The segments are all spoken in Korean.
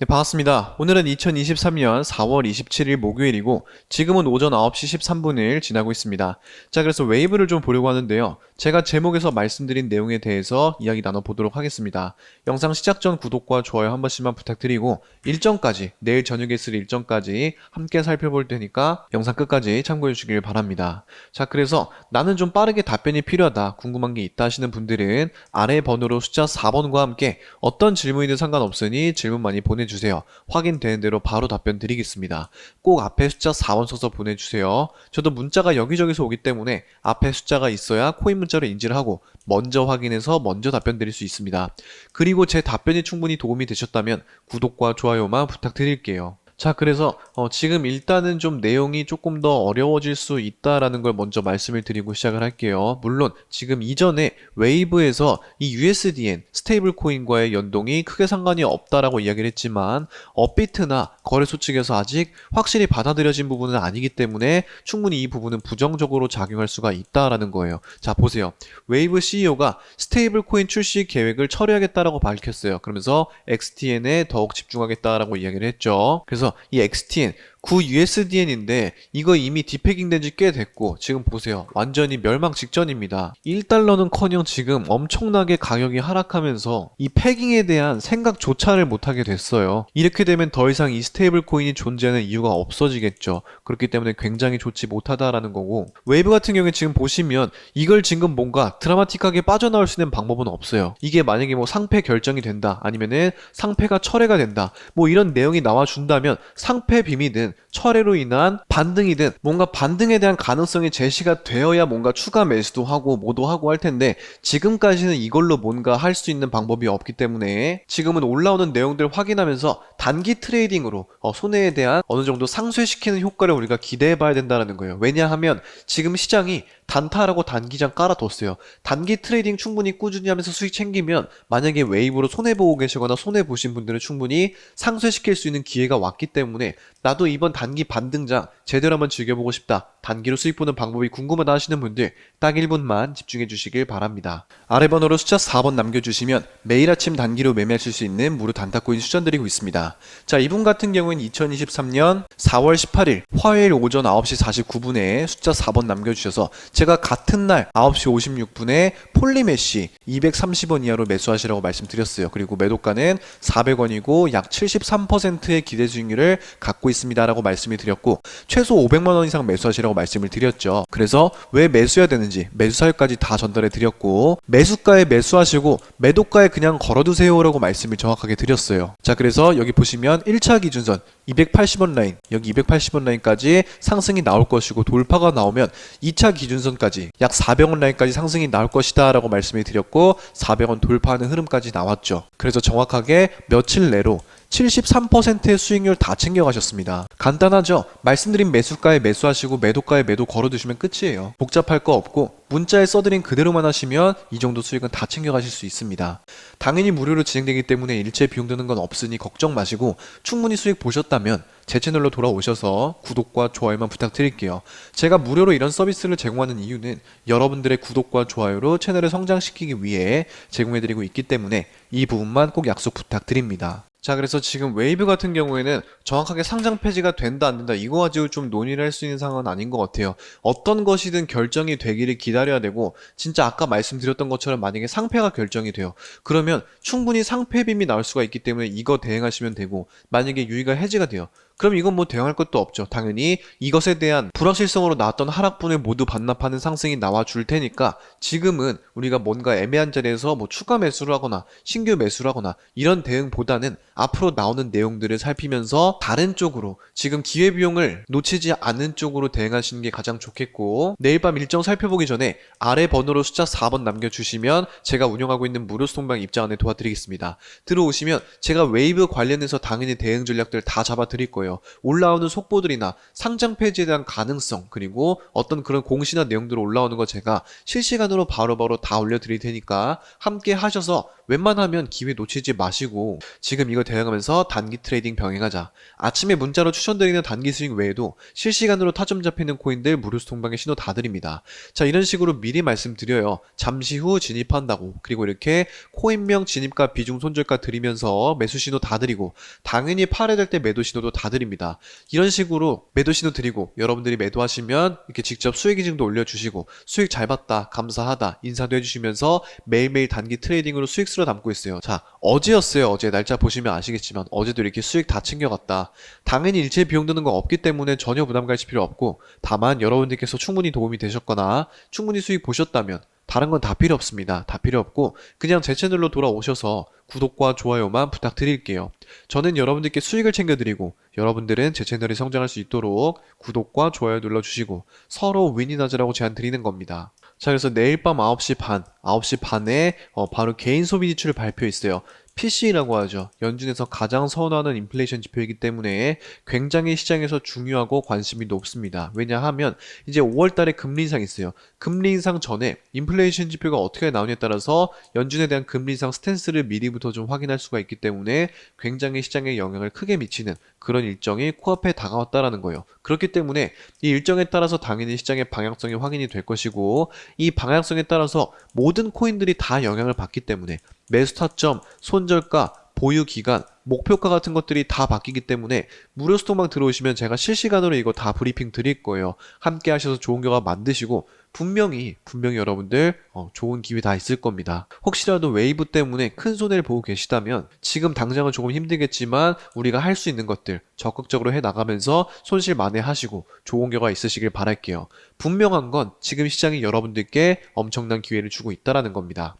네, 반갑습니다. 오늘은 2023년 4월 27일 목요일이고 지금은 오전 9시 13분을 지나고 있습니다. 자, 그래서 웨이브를 좀 보려고 하는데요. 제가 제목에서 말씀드린 내용에 대해서 이야기 나눠보도록 하겠습니다. 영상 시작 전 구독과 좋아요 한 번씩만 부탁드리고 일정까지 내일 저녁에 쓸 일정까지 함께 살펴볼 테니까 영상 끝까지 참고해 주시길 바랍니다. 자, 그래서 나는 좀 빠르게 답변이 필요하다 궁금한 게 있다 하시는 분들은 아래 번호로 숫자 4번과 함께 어떤 질문이든 상관없으니 질문 많이 보내 주세요. 확인되는 대로 바로 답변 드리겠습니다. 꼭 앞에 숫자 4번 써서 보내주세요. 저도 문자가 여기저기서 오기 때문에 앞에 숫자가 있어야 코인 문자로 인지를 하고 먼저 확인해서 먼저 답변 드릴 수 있습니다. 그리고 제 답변이 충분히 도움이 되셨다면 구독과 좋아요만 부탁드릴게요. 자, 그래서 어, 지금 일단은 좀 내용이 조금 더 어려워질 수 있다라는 걸 먼저 말씀을 드리고 시작을 할게요. 물론 지금 이전에 웨이브에서 이 USDN 스테이블 코인과의 연동이 크게 상관이 없다라고 이야기를 했지만 업비트나 거래소 측에서 아직 확실히 받아들여진 부분은 아니기 때문에 충분히 이 부분은 부정적으로 작용할 수가 있다라는 거예요. 자, 보세요. 웨이브 CEO가 스테이블 코인 출시 계획을 철회하겠다라고 밝혔어요. 그러면서 XTN에 더욱 집중하겠다라고 이야기를 했죠. 그래서 그래서 이 엑스틴 9USDN인데 이거 이미 디패깅 된 지 꽤 됐고 지금 보세요. 완전히 멸망 직전입니다. 1달러는커녕 지금 엄청나게 가격이 하락하면서 이 패깅에 대한 생각조차를 못하게 됐어요. 이렇게 되면 더 이상 이 스테이블 코인이 존재하는 이유가 없어지겠죠. 그렇기 때문에 굉장히 좋지 못하다라는 거고 웨이브 같은 경우에 지금 보시면 이걸 지금 뭔가 드라마틱하게 빠져나올 수 있는 방법은 없어요. 이게 만약에 뭐 상패 결정이 된다 아니면은 상패가 철회가 된다 뭐 이런 내용이 나와준다면 상패 빔이든 철회로 인한 반등이든 뭔가 반등에 대한 가능성이 제시가 되어야 뭔가 추가 매수도 하고 뭐도 하고 할 텐데 지금까지는 이걸로 뭔가 할 수 있는 방법이 없기 때문에 지금은 올라오는 내용들 확인하면서 단기 트레이딩으로 어, 손해에 대한 어느 정도 상쇄시키는 효과를 우리가 기대해 봐야 된다는 거예요. 왜냐하면 지금 시장이 단타라고 단기장 깔아뒀어요. 단기 트레이딩 충분히 꾸준히 하면서 수익 챙기면 만약에 웨이브로 손해보고 계시거나 손해보신 분들은 충분히 상쇄시킬 수 있는 기회가 왔기 때문에 나도 이번 단기 반등장 제대로 한번 즐겨보고 싶다. 단기로 수익 보는 방법이 궁금하다 하시는 분들 딱 1분만 집중해 주시길 바랍니다. 아래 번호로 숫자 4번 남겨주시면 매일 아침 단기로 매매하실 수 있는 무료 단타코인 추천드리고 있습니다. 자, 이분 같은 경우는 2023년 4월 18일 화요일 오전 9시 49분에 숫자 4번 남겨주셔서 제가 같은 날 9시 56분에 폴리메시 230원 이하로 매수하시라고 말씀드렸어요. 그리고 매도가는 400원이고 약 73%의 기대 수익률을 갖고 있습니다라고 말씀을 드렸고 최소 500만 원 이상 매수하시라고 말씀을 드렸죠. 그래서 왜 매수해야 되는지 매수 사유까지 다 전달해 드렸고 매수가에 매수하시고 매도가에 그냥 걸어두세요라고 말씀을 정확하게 드렸어요. 자, 그래서 여기 보시면 1차 기준선 280원 라인, 여기 280원 라인까지 상승이 나올 것이고 돌파가 나오면 2차 기준선까지 약 400원 라인까지 상승이 나올 것이다 라고 말씀을 드렸고 400원 돌파하는 흐름까지 나왔죠. 그래서 정확하게 며칠 내로 73%의 수익률 다 챙겨가셨습니다. 간단하죠? 말씀드린 매수가에 매수하시고 매도가에 매도 걸어두시면 끝이에요. 복잡할 거 없고 문자에 써드린 그대로만 하시면 이 정도 수익은 다 챙겨가실 수 있습니다. 당연히 무료로 진행되기 때문에 일체 비용 드는 건 없으니 걱정 마시고 충분히 수익 보셨다면 제 채널로 돌아오셔서 구독과 좋아요만 부탁드릴게요. 제가 무료로 이런 서비스를 제공하는 이유는 여러분들의 구독과 좋아요로 채널을 성장시키기 위해 제공해드리고 있기 때문에 이 부분만 꼭 약속 부탁드립니다. 자, 그래서 지금 웨이브 같은 경우에는 정확하게 상장 폐지가 된다, 안 된다, 이거 가지고 좀 논의를 할 수 있는 상황은 아닌 것 같아요. 어떤 것이든 결정이 되기를 기다려야 되고, 진짜 아까 말씀드렸던 것처럼 만약에 상패가 결정이 돼요. 그러면 충분히 상패빔이 나올 수가 있기 때문에 이거 대응하시면 되고, 만약에 유의가 해지가 돼요. 그럼 이건 뭐 대응할 것도 없죠. 당연히 이것에 대한 불확실성으로 나왔던 하락분을 모두 반납하는 상승이 나와 줄 테니까 지금은 우리가 뭔가 애매한 자리에서 뭐 추가 매수를 하거나 신규 매수를 하거나 이런 대응보다는 앞으로 나오는 내용들을 살피면서 다른 쪽으로 지금 기회비용을 놓치지 않는 쪽으로 대응하시는 게 가장 좋겠고 내일 밤 일정 살펴보기 전에 아래 번호로 숫자 4번 남겨주시면 제가 운영하고 있는 무료 소통방 입장 안에 도와드리겠습니다. 들어오시면 제가 웨이브 관련해서 당연히 대응 전략들 다 잡아드릴 거예요. 올라오는 속보들이나 상장 폐지에 대한 가능성 그리고 어떤 그런 공시나 내용들 올라오는 거 제가 실시간으로 바로 바로 다 올려드릴 테니까 함께 하셔서 웬만하면 기회 놓치지 마시고 지금 이거 대응하면서 단기 트레이딩 병행하자. 아침에 문자로 추천드리는 단기 스윙 외에도 실시간으로 타점 잡히는 코인들 무료 통방에 신호 다 드립니다. 자, 이런 식으로 미리 말씀드려요. 잠시 후 진입한다고. 그리고 이렇게 코인명 진입가 비중 손절가 드리면서 매수 신호 다 드리고 당연히 팔아야 될 때 매도 신호도 다 드 립니다. 이런 식으로 매도 신호 드리고 여러분들이 매도하시면 이렇게 직접 수익 인증도 올려주시고 수익 잘 봤다, 감사하다, 인사도 해주시면서 매일매일 단기 트레이딩으로 수익수로 담고 있어요. 자, 어제였어요. 어제 날짜 보시면 아시겠지만 어제도 이렇게 수익 다 챙겨갔다. 당연히 일체 비용 드는 거 없기 때문에 전혀 부담 가실 필요 없고 다만 여러분들께서 충분히 도움이 되셨거나 충분히 수익 보셨다면 다른 건 다 필요 없습니다. 다 필요 없고 그냥 제 채널로 돌아오셔서 구독과 좋아요만 부탁드릴게요. 저는 여러분들께 수익을 챙겨드리고 여러분들은 제 채널이 성장할 수 있도록 구독과 좋아요 눌러주시고 서로 윈윈하자라고 제안 드리는 겁니다. 자, 그래서 내일 밤 9시 반, 9시 반에 어, 바로 개인 소비 지출 발표 있어요. PC라고 하죠. 연준에서 가장 선호하는 인플레이션 지표이기 때문에 굉장히 시장에서 중요하고 관심이 높습니다. 왜냐하면 이제 5월 달에 금리 인상 있어요. 금리 인상 전에 인플레이션 지표가 어떻게 나오냐에 따라서 연준에 대한 금리 인상 스탠스를 미리부터 좀 확인할 수가 있기 때문에 굉장히 시장에 영향을 크게 미치는 그런 일정이 코앞에 다가왔다라는 거예요. 그렇기 때문에 이 일정에 따라서 당연히 시장의 방향성이 확인이 될 것이고 이 방향성에 따라서 모든 코인들이 다 영향을 받기 때문에 매수 타점, 손절가, 보유 기간, 목표가 같은 것들이 다 바뀌기 때문에 무료 스톡방 들어오시면 제가 실시간으로 이거 다 브리핑 드릴 거예요. 함께 하셔서 좋은 결과 만드시고 분명히 분명히 여러분들 어, 좋은 기회 다 있을 겁니다. 혹시라도 웨이브 때문에 큰 손해를 보고 계시다면 지금 당장은 조금 힘들겠지만 우리가 할 수 있는 것들 적극적으로 해 나가면서 손실 만회하시고 좋은 결과 있으시길 바랄게요. 분명한 건 지금 시장이 여러분들께 엄청난 기회를 주고 있다라는 겁니다.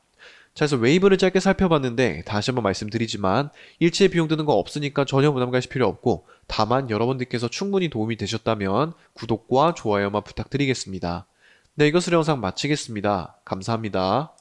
자, 그래서 웨이브를 짧게 살펴봤는데 다시 한번 말씀드리지만 일체 비용 드는 거 없으니까 전혀 부담 가실 필요 없고 다만 여러분들께서 충분히 도움이 되셨다면 구독과 좋아요만 부탁드리겠습니다. 네, 이것으로 영상 마치겠습니다. 감사합니다.